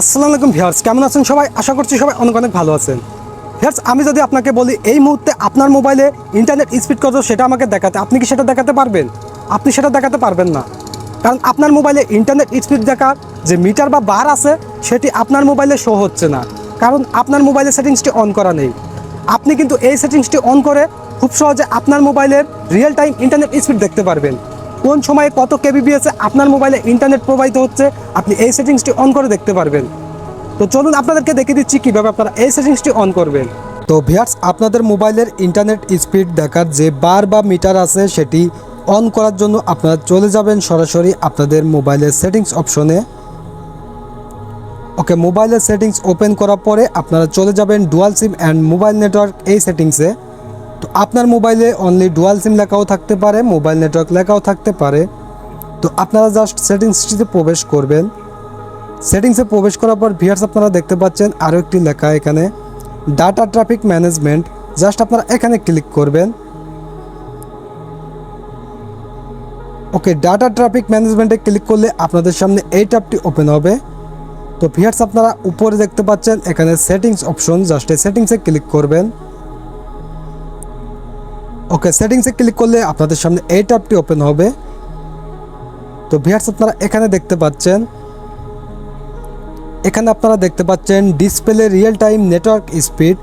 আসসালামু আলাইকুম ভিউয়ার্স, কেমন আছেন সবাই? আশা করছি সবাই অনেক অনেক ভালো আছেন। ভিউয়ার্স, আমি যদি আপনাকে বলি, এই মুহূর্তে আপনার মোবাইলে ইন্টারনেট স্পিড কত, সেটা আমাকে দেখাতে আপনি কি সেটা দেখাতে পারবেন? আপনি সেটা দেখাতে পারবেন না। কারণ আপনার মোবাইলে ইন্টারনেট স্পিড দেখার যে মিটার বা বার আছে, সেটি আপনার মোবাইলে শো হচ্ছে না। কারণ আপনার মোবাইলে সেটিংসটি অন করা নেই। আপনি কিন্তু এই সেটিংসটি অন করে, খুব সহজে আপনার মোবাইলের রিয়েল টাইম ইন্টারনেট স্পিড দেখতে পারবেন। কোন সময়ে কত কেবিবিএসে আপনার মোবাইলে ইন্টারনেট প্রবাহিত হচ্ছে, আপনি এই সেটিংসটি অন করে দেখতে পারবেন। তো চলুন আপনাদেরকে দেখে দিচ্ছি কীভাবে আপনারা এই সেটিংসটি অন করবেন। তো ভিয়ার্স আপনাদের মোবাইলের ইন্টারনেট স্পিড দেখার যে বার বা মিটার আছে, সেটি অন করার জন্য আপনারা চলে যাবেন সরাসরি আপনাদের মোবাইলের সেটিংস অপশনে ওকে, মোবাইলের সেটিংস ওপেন করার পরে আপনারা চলে যাবেন dual SIM and mobile network এই সেটিংসে তো আপনার মোবাইলে অনলি ডুয়াল সিম লেখাও থাকতে পারে মোবাইল নেটওয়ার্ক লেখাও থাকতে পারে। তো আপনারা জাস্ট সেটিংসটিতে প্রবেশ করবেন। সেটিংসে প্রবেশ করার পর ভিয়ার্স আপনারা দেখতে পাচ্ছেন আরও একটি লেখা এখানে ডাটা ট্রাফিক ম্যানেজমেন্ট জাস্ট আপনারা এখানে ক্লিক করবেন। ওকে ডাটা ট্রাফিক ম্যানেজমেন্টে ক্লিক করলে আপনাদের সামনে এই ট্যাবটি ওপেন হবে। তো ভিয়ার্স আপনারা উপরে দেখতে পাচ্ছেন এখানে সেটিংস অপশন জাস্ট এই সেটিংসে ক্লিক করবেন। ওকে সেটিংসে ক্লিক করলে আপনাদের সামনে এই ট্যাবটি ওপেন হবে। তো ভিয়ার্স আপনারা এখানে দেখতে পাচ্ছেন, এখানে আপনারা দেখতে পাচ্ছেন display real time network speed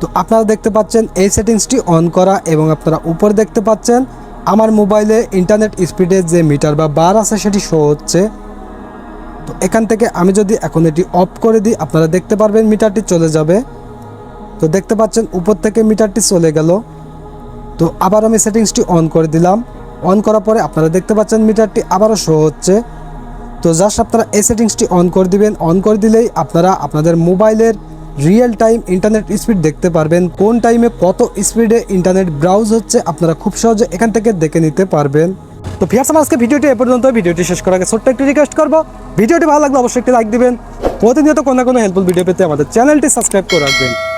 তো আপনারা দেখতে পাচ্ছেন এই সেটিংসটি অন করা এবং আপনারা উপরে দেখতে পাচ্ছেন আমার মোবাইলে ইন্টারনেট স্পিডের যে মিটার বা বার আছে সেটি শো হচ্ছে। তো এখান থেকে আমি যদি এখন এটি অফ করে দিই, আপনারা দেখতে পারবেন মিটারটি চলে যাবে। তো দেখতে পাচ্ছেন উপর থেকে মিটারটি চলে গেল। তো আবার আমি সেটিংসটি অন করে দিলাম। অন করার পরে আপনারা দেখতে পাচ্ছেন মিটারটি আবারও শো হচ্ছে। তো জাস্ট আপনারা এই সেটিংসটি অন করে দিবেন। অন করে দিলেই আপনারা আপনাদের মোবাইলের রিয়েল টাইম ইন্টারনেট স্পিড দেখতে পারবেন। কোন টাইমে কত স্পিডে ইন্টারনেট ব্রাউজ হচ্ছে আপনারা খুব সহজে এখান থেকে দেখে নিতে পারবেন। তো ফিয়ার্স আমার আজকে ভিডিওটি এ পর্যন্ত, ভিডিওটি শেষ করার আগে ছোট্ট একটি রিকোয়েস্ট করব। ভিডিওটি ভালো লাগলে অবশ্যই একটি লাইক দিবেন। প্রতিনিয়ত কোনো না কোনো হেল্পফুল ভিডিও পেতে আমাদের চ্যানেলটি সাবস্ক্রাইব করে রাখবেন।